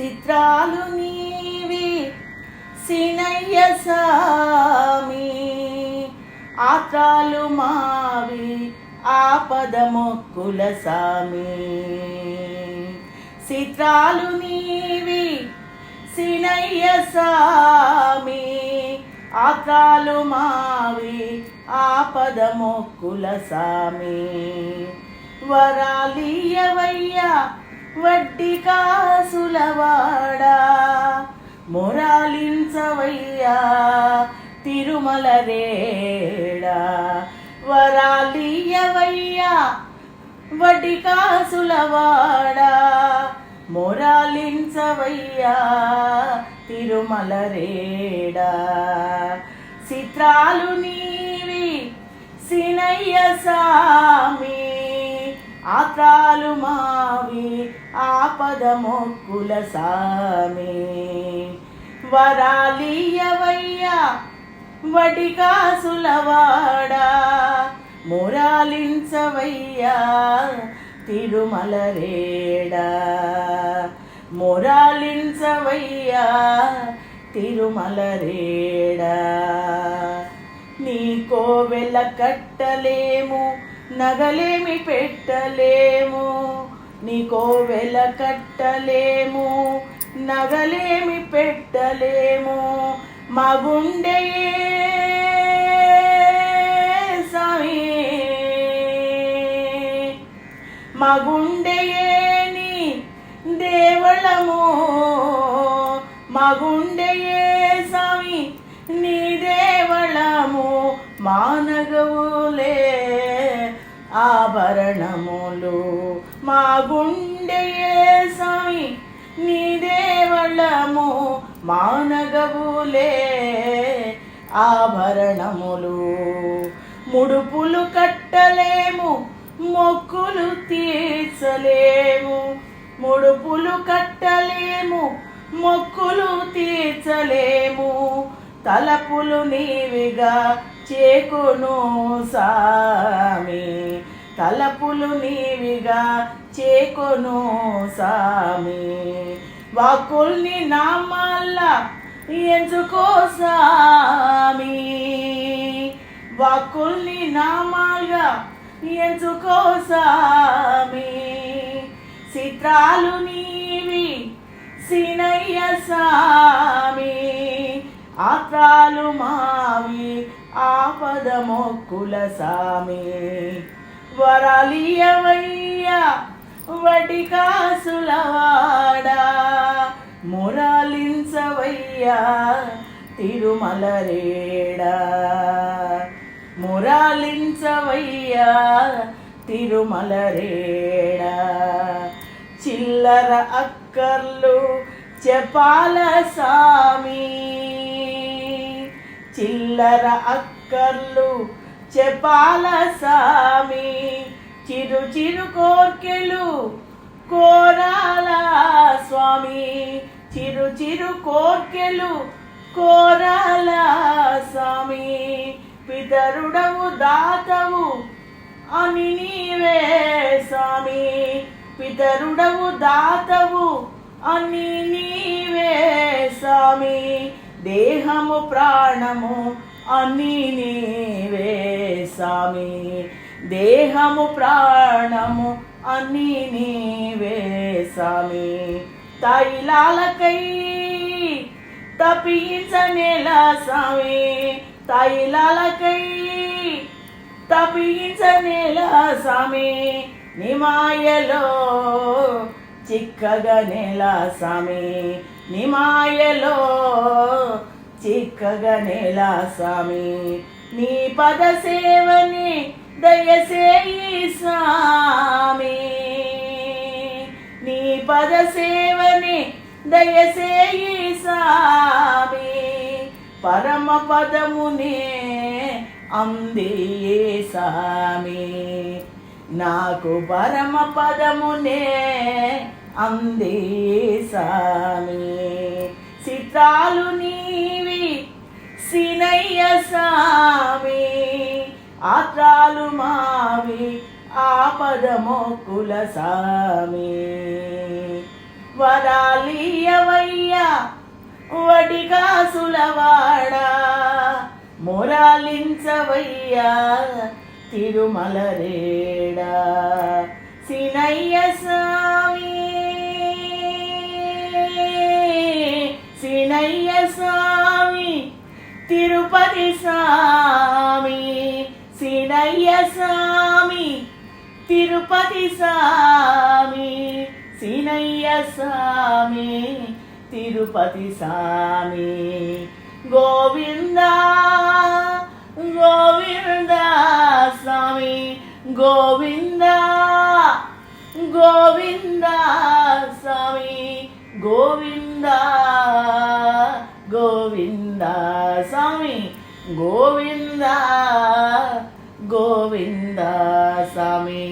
చిత్రాలు నీవి సినయ్య సామి. ఆత్రాలు మావి ఆపద మొక్కుల సామి. చిత్రాలు నీవి సినయ్య సామి. ఆత్రాలు మావి ఆపద మొక్కుల సామి. వరాలియవయ్యా వడ్డీ కాసులవాడా మొరాలించవయ్యా తిరుమల రేడా వరాలియవయ్యా వడ్డీ కాసులవాడా మొరాలించవయ్యా తిరుమల రేడా చిత్రాలు నీవి సినయ్య సామీ ఆత్రాలు మావి ఆపద మొక్కుల సామి వరాలియవయ్యా వడికాసులవాడా. మురాలించవయ్యా తిరుమల రేడా మురాలించవయ్యా తిరుమల రేడా నీ కోవెల కట్టలేము నగలేమి పెట్టలేము నీకో వెల కట్టలేము. నగలేమి పెట్టలేము మా గుండె స్వామి మా గుండెయేని దేవళము మా గుండెయే స్వామి నీ దేవళము మానగవులే ఆభరణములు మా గుండెయే స్వామి? నీదేవళము మానగవులే ఆభరణములు ముడుపులు కట్టలేము మొక్కులు తీర్చలేము. ముడుపులు కట్టలేము మొక్కులు తీర్చలేము. తలపులు నీవిగా చేకును సామి. తలపులు నీవిగా చేకును సామి. వాకుల్ని నామల్ల ఎంచుకో సామి. వాకుల్ని నామాలుగా ఎంచుకో సామి. చిత్రాలు నీవి సినయ్య సా ఆత్రాలు మావి ఆపద మొక్కుల సామి. వరాలియవయ్యా వడి కాసులవాడా మురాలించవయ్యా తిరుమలరేడా మురాలించవయ్యా తిరుమలరేడా చిల్లర అక్కర్లు చెప్పాల సామి. చిల్లర అక్కర్లు చెప్పాల సామి. చిరు చిరు కోర్కెలు కోరాల స్వామి. చిరు చిరు కోర్కెలు కోరాల స్వామి పితరుడవు దాతవు అని నీవే స్వామి పితరుడవు దాతవు అని నీవే స్వామి దేహము ప్రాణము అని నీవే స్వామి. దేహము ప్రాణము అని నీవే స్వామి. తైలాలకై తపించనేలా స్వామి. తైలాలకై తపించనేలా స్వామి. నిమాయలో చిక్కగా నెల స్వామి. నిమాయలో చిక్కగా నెల స్వామి నీ పద సేవని దయసేయి స్వామి నీ పద సేవని దయసేయి స్వామి పరమ పదమునే అందియే స్వామి నాకు పరమ పదమునే అందే స్వామి చిత్రాలు నీవి సినయ్య స్వామి ఆత్రాలు మావి ఆపద మొక్కుల స్వామి వరాలియవయ్యా వడికాసులవాడా మొరాలించవయ్యా తిరుమల రేడా తిరుపతి స్వామి సినయ్య స్వామి తిరుపతి స్వామి సినయ్య స్వామి తిరుపతి స్వామి. గోవింద గోవింద స్వామి గోవింద గోవింద స్వామి గోవింద గోవిందా. గోవింద గోవింద సమీ.